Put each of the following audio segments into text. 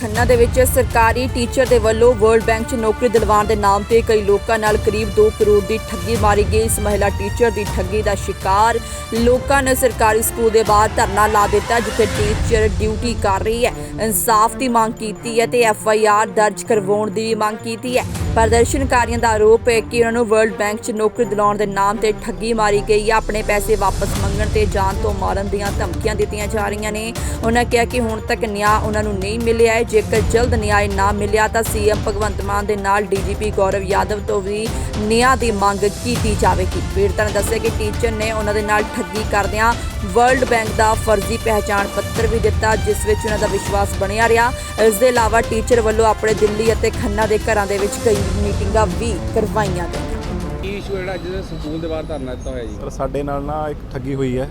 ਖੰਨਾ ਦੇ ਵਿੱਚ ਸਰਕਾਰੀ ਟੀਚਰ ਦੇ ਵੱਲੋਂ ਵਰਲਡ ਬੈਂਕ 'ਚ ਨੌਕਰੀ ਦਿਲਵਾਉਣ ਦੇ ਨਾਮ ਤੇ ਕਈ ਲੋਕਾਂ ਨਾਲ ਕਰੀਬ 2 ਕਰੋੜ ਦੀ ਠੱਗੀ ਮਾਰੀ ਗਈ। ਇਸ ਮਹਿਲਾ ਟੀਚਰ ਦੀ ਠੱਗੀ ਦਾ ਸ਼ਿਕਾਰ ਲੋਕਾਂ ਨੇ ਸਰਕਾਰੀ ਸਕੂਲ ਦੇ ਬਾਹਰ ਧਰਨਾ ਲਾ ਦਿੱਤਾ, ਜਿੱਥੇ ਟੀਚਰ ਡਿਊਟੀ ਕਰ ਰਹੀ ਹੈ। ਇਨਸਾਫ ਦੀ ਮੰਗ ਕੀਤੀ ਹੈ ਤੇ ਐਫ ਆਈ ਆਰ ਦਰਜ ਕਰਵਾਉਣ ਦੀ ਵੀ ਮੰਗ ਕੀਤੀ ਹੈ। ਪ੍ਰਦਰਸ਼ਨਕਾਰੀਆਂ ਦਾ ਆਰੋਪ ਹੈ ਕਿ ਉਹਨਾਂ ਨੂੰ ਵਰਲਡ ਬੈਂਕ 'ਚ ਨੌਕਰੀ ਦਿਲਾਉਣ ਦੇ ਨਾਮ ਤੇ ਠੱਗੀ ਮਾਰੀ ਗਈ ਹੈ। ਆਪਣੇ ਪੈਸੇ ਵਾਪਸ ਮੰਗਣ ਤੇ ਜਾਨ ਤੋਂ ਮਾਰਨ ਦੀਆਂ ਧਮਕੀਆਂ ਦਿੱਤੀਆਂ ਜਾ ਰਹੀਆਂ ਨੇ। ਉਹਨਾਂ ਕਿਹਾ ਕਿ ਹੁਣ ਤੱਕ ਨਿਆਂ ਉਹਨਾਂ ਨੂੰ ਨਹੀਂ ਮਿਲਿਆ ਹੈ ਜੇਕਰ ਜਲਦ ਨਿਆਂ ਨਾ ਮਿਲਿਆ ਤਾਂ ਸੀਐਮ ਭਗਵੰਤ ਮਾਨ ਦੇ ਨਾਲ ਡੀਜੀਪੀ ਗੌਰਵ ਯਾਦਵ ਤੋਂ ਵੀ ਨਿਆਂ ਦੀ ਮੰਗ ਕੀਤੀ ਜਾਵੇਗੀ। ਪੀੜਤਾਂ ਨੇ ਦੱਸਿਆ ਕਿ ਟੀਚਰ ਨੇ ਉਹਨਾਂ ਦੇ ਨਾਲ ਠੱਗੀ ਕਰਦਿਆਂ ਵਰਲਡ ਬੈਂਕ ਦਾ ਫਰਜ਼ੀ ਪਹਿਚਾਣ ਪੱਤਰ ਵੀ ਦਿੱਤਾ ਜਿਸ ਵਿੱਚ ਉਹਨਾਂ ਦਾ ਵਿਸ਼ਵਾਸ ਬਣਿਆ ਰਿਹਾ। ਇਸ ਦੇ ਇਲਾਵਾ ਟੀਚਰ ਵੱਲੋਂ ਆਪਣੇ ਦਿੱਲੀ ਅਤੇ ਖੰਨਾ ਦੇ ਘਰਾਂ ਦੇ ਵਿੱਚ ਕਈ ਮੀਟਿੰਗਾਂ ਵੀ ਕਰਵਾਈਆਂ ਗਈਆਂ। ਇਸ਼ੂ ਜਿਹੜਾ ਸਕੂਲ ਦੇ ਬਾਹਰ ਧਰਨਾ ਦਿੱਤਾ ਹੋਇਆ ਜੀ? ਸਰ ਸਾਡੇ ਨਾਲ ਨਾ ਇੱਕ ਠੱਗੀ ਹੋਈ ਹੈ।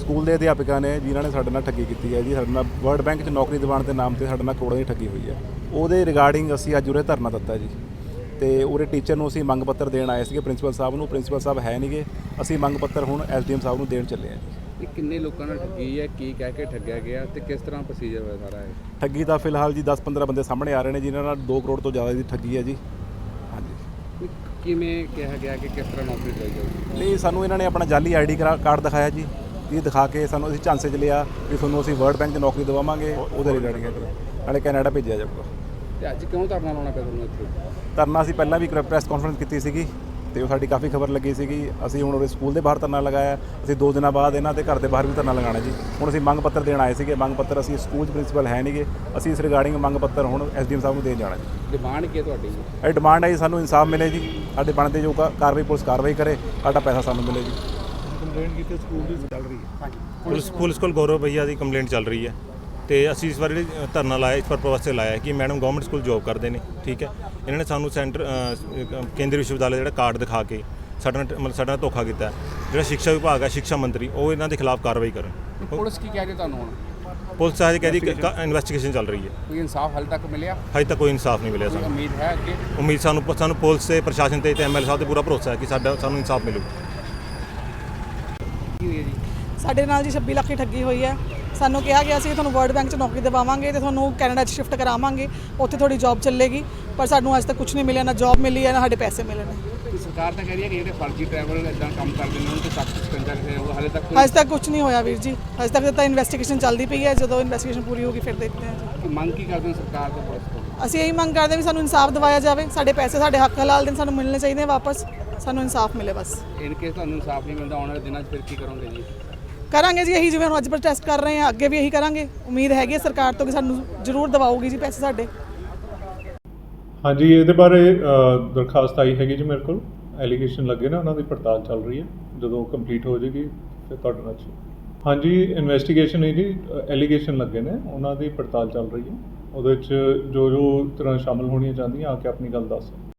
ਸਕੂਲ ਦੇ ਅਧਿਆਪਕਾਂ ਨੇ ਜਿਨ੍ਹਾਂ ਨੇ ਸਾਡੇ ਨਾਲ ਠੱਗੀ ਕੀਤੀ ਹੈ ਜੀ ਸਾਡੇ ਨਾਲ ਵਰਲਡ ਬੈਂਕ 'ਚ ਨੌਕਰੀ ਦਿਵਾਉਣ ਦੇ ਨਾਮ ਤੇ ਸਾਡੇ ਨਾਲ ਕਰੋੜਾਂ ਦੀ ਠੱਗੀ ਹੋਈ ਹੈ। ਉਹਦੇ ਰਿਗਾਰਡਿੰਗ ਅਸੀਂ ਅੱਜ ਉਰੇ ਧਰਨਾ ਦਿੱਤਾ ਜੀ। ਤੇ ਉਰੇ ਟੀਚਰ ਨੂੰ ਅਸੀਂ ਮੰਗ ਪੱਤਰ ਦੇਣ ਆਏ ਸੀਗੇ ਪ੍ਰਿੰਸੀਪਲ ਸਾਹਿਬ ਨੂੰ। ਪ੍ਰਿੰਸੀਪਲ ਸਾਹਿਬ ਹੈ ਨਹੀਂਗੇ। ਅਸੀਂ ਮੰਗ ਪੱਤਰ ਹੁਣ ਐਸਡੀਐਮ ਸਾਹਿਬ ਨੂੰ ਦੇਣ ਚੱਲੇ ਹਾਂ ਜੀ। ਇਹ ਕਿੰਨੇ ਲੋਕਾਂ ਨਾਲ ਠੱਗੀ ਹੈ ਕੀ ਕਹਿ ਕੇ ਠੱਗਿਆ ਗਿਆ ਤੇ ਕਿਸ ਤਰ੍ਹਾਂ ਪ੍ਰੋਸੀਜਰ ਹੋਇਆ ਸਾਰਾ ਇਹ? ਠੱਗੀ ਦਾ ਫਿਲਹਾਲ ਜੀ 10-15 ਬੰਦੇ ਸਾਹਮਣੇ ਆ ਰਹੇ ਨੇ ਜਿਨ੍ਹਾਂ ਨਾਲ 2 ਕਰੋੜ ਤੋਂ ਜ਼ਿਆਦਾ ਦੀ ਠੱਗੀ ਹੈ ਜੀ। ਹਾਂਜੀ। ਕਿਵੇਂ ਕਿਹਾ ਗਿਆ ਕਿ ਕਿਸ ਤਰ੍ਹਾਂ ਨੌਕਰੀ ਲਈ ਜਾਊਗੀ? ਨਹੀਂ ਸਾਨੂੰ ਇਹਨਾਂ ਨੇ ਆਪਣਾ ਜਾਲੀ ਆਈਡੀ ਕਾਰਡ ਦਿਖਾਇਆ ਜੀ। ਇਹ ਦਿਖਾ ਕੇ ਸਾਨੂੰ ਅਸੀਂ ਝਾਂਸੇ 'ਚ ਲਿਆ ਵੀ ਤੁਹਾਨੂੰ ਅਸੀਂ ਵਰਲਡ ਬੈਂਕ 'ਚ ਨੌਕਰੀ ਦਿਵਾਵਾਂਗੇ ਉਹਦੇ ਰਿਗਾਰਡਿੰਗ ਨਾਲੇ ਕੈਨੇਡਾ ਭੇਜਿਆ ਜਾਊਗਾ। ਤੇ ਅੱਜ ਕਿਉਂ ਧਰਨਾ ਲਾਉਣਾ ਪਿਆ ਤੁਹਾਨੂੰ ਇੱਥੇ? ਧਰਨਾ ਅਸੀਂ ਪਹਿਲਾਂ ਵੀ ਪ੍ਰੈਸ ਕਾਨਫਰੰਸ ਕੀਤੀ ਸੀਗੀ ਤੇ ਉਹ ਸਾਡੀ ਕਾਫੀ ਖਬਰ ਲੱਗੀ ਸੀਗੀ। ਅਸੀਂ ਹੁਣ ਉਹਦੇ ਸਕੂਲ ਦੇ ਬਾਹਰ ਧਰਨਾ ਲਗਾਇਆ। ਅਸੀਂ ਦੋ ਦਿਨਾਂ ਬਾਅਦ ਇਹਨਾਂ ਦੇ ਘਰ ਦੇ ਬਾਹਰ ਵੀ ਧਰਨਾ ਲਗਾਉਣਾ ਜੀ। ਹੁਣ ਅਸੀਂ ਮੰਗ ਪੱਤਰ ਦੇਣ ਆਏ ਸੀਗੇ। ਮੰਗ ਪੱਤਰ ਅਸੀਂ ਸਕੂਲ 'ਚ ਪ੍ਰਿੰਸੀਪਲ ਹੈ ਨਹੀਂਗੇ ਅਸੀਂ ਇਸ ਰਿਗਾਰਡਿੰਗ ਮੰਗ ਪੱਤਰ ਹੁਣ ਐਸਡੀਐਮ ਸਾਹਿਬ ਨੂੰ ਦੇਣ ਜਾਣਾ ਜੀ। ਡਿਮਾਂਡ ਕੀ ਹੈ ਤੁਹਾਡੀ ਇਹ ਡਿਮਾਂਡ ਹੈ ਜੀ ਸਾਨੂੰ ਇਨਸਾਫ ਮਿਲੇ ਜੀ। ਸਾਡੇ ਬਣਦੇ ਜੋ ਕਾਰਵਾਈ ਪੁਲਿਸ ਕਾਰਵਾਈ ਕਰੇ ਸਾਡਾ ਪੈਸਾ ਸਾਨੂੰ ਮਿਲੇ ਜੀ। ਪੁਲਿਸ ਪੁਲਿਸ ਕੋਲ ਗੌਰਵ ਭਈਆ ਦੀ ਕੰਪਲੇਂਟ ਚੱਲ ਰਹੀ ਹੈ ਤੇ ਅਸੀਂ ਇਸ ਵਾਰ ਜਿਹੜੀ ਧਰਨਾ ਲਾਇਆ ਇਸ ਪਰਪਸ ਵਾਸਤੇ ਲਾਇਆ ਹੈ ਕਿ ਮੈਡਮ ਗਵਰਨਮੈਂਟ ਸਕੂਲ ਜੌਬ ਕਰਦੇ ਨੇ ਠੀਕ ਹੈ। ਇਹਨਾਂ ਨੇ ਸਾਨੂੰ ਸੈਂਟਰ ਅ, ਕੇਂਦਰੀ ਵਿਸ਼ਵਵਿਦਿਆਲਾ ਜਿਹੜਾ ਕਾਰਡ ਦਿਖਾ ਕੇ ਸਾਡਾ ਨਾਲ ਮਤਲਬ ਸਾਡਾ ਨਾਲ ਧੋਖਾ ਕੀਤਾ ਹੈ। ਜਿਹੜਾ ਸਿੱਖਿਆ ਵਿਭਾਗ ਹੈ ਸਿੱਖਿਆ ਮੰਤਰੀ ਉਹ ਇਹਨਾਂ ਦੇ ਖਿਲਾਫ ਕਾਰਵਾਈ ਕਰਨ। ਪੁਲਿਸ ਕੀ ਕਹਿ ਰਹੀ ਤੁਹਾਨੂੰ ਹੁਣ? ਪੁਲਿਸ ਸਾਹਿਬ ਕਹਿੰਦੀ ਇਨਵੈਸਟੀਗੇਸ਼ਨ ਚੱਲ ਰਹੀ ਹੈ। ਕੋਈ ਇਨਸਾਫ ਹਾਲੇ ਤੱਕ ਮਿਲਿਆ? ਹਜੇ ਤੱਕ ਕੋਈ ਇਨਸਾਫ ਨਹੀਂ ਮਿਲਿਆ ਕੋਈ ਸਾਨੂੰ। ਉਮੀਦ ਹੈ ਅੱਗੇ? ਉਮੀਦ ਸਾਨੂੰ ਸਾਨੂੰ ਪੁਲਿਸ ਤੇ ਪ੍ਰਸ਼ਾਸਨ ਤੇ ਤੇ ਐਮਐਲ ਸਾਹਿਬ ਤੇ ਪੂਰਾ ਭਰੋਸਾ ਹੈ ਕਿ ਸਾਡਾ ਸਾਨੂੰ ਇਨਸਾਫ ਮਿਲੂ। ਹੈ ਸਾਡੇ ਨਾਲ ਜੀ 26 ਲੱਖ ਦੀ ਠੱਗੀ ਹੋਈ ਹੈ। ਸਾਨੂੰ ਕਿਹਾ ਗਿਆ ਸੀ ਤੁਹਾਨੂੰ ਵਰਲਡ ਬੈਂਕ 'ਚ ਨੌਕਰੀ ਦਿਵਾਵਾਂਗੇ ਤੇ ਤੁਹਾਨੂੰ ਕੈਨੇਡਾ 'ਚ ਸ਼ਿਫਟ ਕਰਾਵਾਂਗੇ। ਉੱਥੇ ਤੁਹਾਡੀ ਜੌਬ ਚੱਲੇਗੀ ਪਰ ਸਾਨੂੰ ਅੱਜ ਤੱਕ ਕੁਝ ਨਹੀਂ ਮਿਲਿਆ ਨਾ ਜੌਬ ਮਿਲੀ ਹੈ ਨਾ ਸਾਡੇ ਪੈਸੇ ਮਿਲੇ ਨੇ। ਸਰਕਾਰ ਤਾਂ ਕਹਿ ਰਹੀ ਹੈ ਕਿ ਜਿਹੜੇ ਫਰਜ਼ੀ ਟਰੈਵਲ ਇਦਾਂ ਕੰਮ ਕਰਦੇ ਨੇ ਉਹਨਾਂ ਤੇ ਸਖਤ ਸਕੰਜਾ ਕਿਸੇ ਉਹ ਹਾਲੇ ਤੱਕ ਅੱਜ ਤੱਕ ਕੁਝ ਨਹੀਂ ਹੋਇਆ ਵੀਰ ਜੀ। ਅੱਜ ਤੱਕ ਤਾਂ ਇਨਵੈਸਟੀਗੇਸ਼ਨ ਚੱਲਦੀ ਪਈ ਹੈ ਜਦੋਂ ਇਨਵੈਸਟੀਗੇਸ਼ਨ ਪੂਰੀ ਹੋਗੀ ਫਿਰ ਦੇਖਦੇ ਹਾਂ ਮੰਗ ਕੀ ਕਰਦੇ ਸਰਕਾਰ ਤੋਂ ਪੁਲਿਸ ਤੋਂ? ਅਸੀਂ ਇਹੀ ਮੰਗ ਕਰਦੇ ਹਾਂ ਵੀ ਸਾਨੂੰ ਇਨਸਾਫ ਦਿਵਾਇਆ ਜਾਵੇ। ਸਾਡੇ ਪੈਸੇ ਸਾਡੇ ਹੱਕ ਹਲਾਲ ਦੇ ਸਾਨੂੰ ਮਿਲਣੇ ਚਾਹੀਦੇ ਵਾਪਸ। ਸਾਨੂੰ ਇਨਸਾਫ ਮਿਲੇ ਬਸ। ਇਨ ਕੇਸ ਤੁਹਾਨੂੰ ਇਨਸਾਫ ਨਹੀਂ ਮਿਲਦਾ ਆਉਣ ਵਾਲੇ ਦਿਨਾਂ 'ਚ ਫਿਰ ਕੀ ਕਰੋਗੇ ਜੀ? ਕਰਾਂਗੇ ਜੀ, ਇਹੀ ਜਿਵੇਂ ਹੁਣ ਅੱਜ ਪ੍ਰੋਟੈਸਟ ਕਰ ਰਹੇ ਹਾਂ, ਅੱਗੇ ਵੀ ਇਹੀ ਕਰਾਂਗੇ। ਉਮੀਦ ਹੈਗੀ ਹੈ ਸਰਕਾਰ ਤੋਂ ਕਿ ਸਾਨੂੰ ਜ਼ਰੂਰ ਦਿਵਾਓਗੀ ਜੀ ਪੈਸੇ ਸਾਡੇ। ਹਾਂਜੀ, ਇਹਦੇ ਬਾਰੇ ਦਰਖਾਸਤ ਆਈ ਹੈਗੀ ਜੀ ਮੇਰੇ ਕੋਲ। ਐਲੀਗੇਸ਼ਨ ਲੱਗੇ ਨੇ, ਉਹਨਾਂ ਦੀ ਪੜਤਾਲ ਚੱਲ ਰਹੀ ਹੈ। ਜਦੋਂ ਕੰਪਲੀਟ ਹੋ ਜਾਏਗੀ, ਫਿਰ ਤੁਹਾਡੇ ਨਾਲ ਸ਼ੇਅਰ। ਹਾਂਜੀ ਇਨਵੈਸਟੀਗੇਸ਼ਨ ਹੈ ਜੀ ਐਲੀਗੇਸ਼ਨ ਲੱਗੇ ਨੇ, ਉਹਨਾਂ ਦੀ ਪੜਤਾਲ ਚੱਲ ਰਹੀ ਹੈ। ਉਹਦੇ ਵਿੱਚ ਜੋ ਜੋ ਤਰ੍ਹਾਂ ਸ਼ਾਮਲ ਹੋਣੀਆਂ ਚਾਹੁੰਦੀਆਂ, ਆ ਕੇ ਆਪਣੀ ਗੱਲ ਦੱਸ